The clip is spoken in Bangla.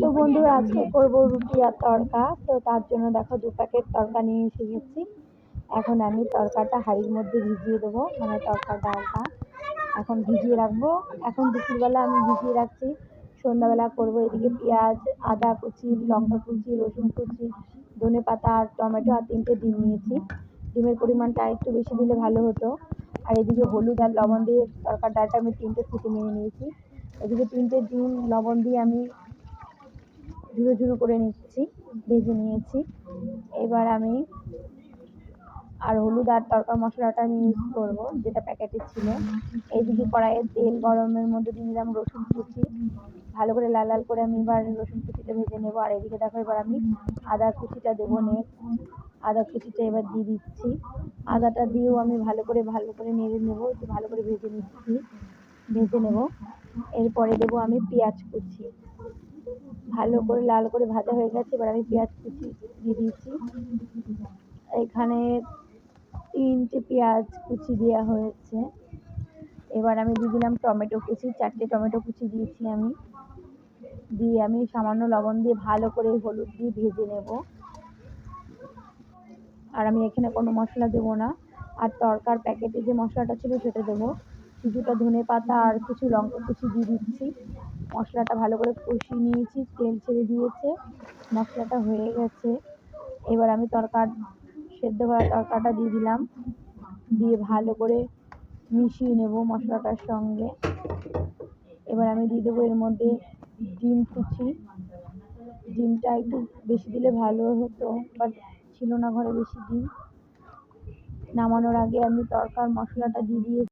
তো বন্ধুরা আজকে করব রুটি আর তড়কা। তো তার জন্য দেখো দু প্যাকেট তড়কা নিয়ে এসে গেছি। এখন আমি তড়কাটা হাঁড়ির মধ্যে ভিজিয়ে দেবো মানে তড়কা ডালটা। এখন ভিজিয়ে রাখব। এখন দুপুরবেলা আমি ভিজিয়ে রাখছি। সন্ধ্যাবেলা করব এদিকে পেঁয়াজ, আদা কুচি, লঙ্কা কুচি, রসুন কুচি, ধনে পাতা আর টমেটো আর তিনটে ডিম নিয়েছি। ডিমের পরিমাণটা একটু বেশি দিলে ভালো হতো। আর এদিকে হলুদ আর লবণ দিয়ে তড়কার ডালটা আমি তিনটে সিটি মেরে নিয়েছি। এদিকে তিনটে ডিম, লবণ দিয়ে আমি ঝুড়ো ঝুড়ো করে নিচ্ছি, ভেজে নিয়েছি। এবার আমি আর হলুদ আর তরকা মশলাটা আমি ইউজ করব, যেটা প্যাকেটে ছিল। এইদিকে কড়াইয়ে তেল গরমের মধ্যে দিয়ে দিলাম রসুন কুচি। ভালো করে লাল লাল করে আমি এবার রসুন কুচিটা ভেজে নেব। আর এদিকে দেখো এবার আমি আদা কুচিটা দেবো নে আদা কুচিটা এবার দিয়ে দিচ্ছি। আদাটা দিয়েও আমি ভালো করে ভালো করে নেড়ে নেব। একটু ভালো করে ভেজে নিচ্ছি। ভেজে নেব। এরপরে দেবো আমি পেঁয়াজ কুচি। ভালো করে লাল করে ভাজা হয়ে গেছে, এবার আমি পেঁয়াজ কুচি দিয়ে দিয়েছি। এখানে তিনটে পেঁয়াজ কুচি দেওয়া হয়েছে। এবার আমি দিয়ে দিলাম টমেটো কুচি, চারটে টমেটো কুচি দিয়েছি আমি। দিয়ে আমি সামান্য লবণ দিয়ে ভালো করে হলুদ দিয়ে ভেজে নেব। আর আমি এখানে কোনো মশলা দেবো না। আর তরকার প্যাকেটে যে মশলাটা ছিল সেটা দেবো। কিছুটা ধনে পাতা আর কিছু লঙ্কা কুচি দিয়ে দিচ্ছি। মশলাটা ভালো করে কষিয়ে নিয়েছি, তেল ছেড়ে দিয়েছে, মশলাটা হয়ে গেছে। এবার আমি তরকার সেদ্ধ করা তরকাটা দিয়ে দিলাম। দিয়ে ভালো করে মিশিয়ে নেব মশলাটার সঙ্গে। এবার আমি দিয়ে দেবো এর মধ্যে ডিম কুচি। ডিমটা একটু বেশি দিলে ভালো হতো, বাট ছিল না ঘরে বেশি ডিম। নামানোর আগে আমি তরকার মশলাটা দিয়ে দিয়েছি।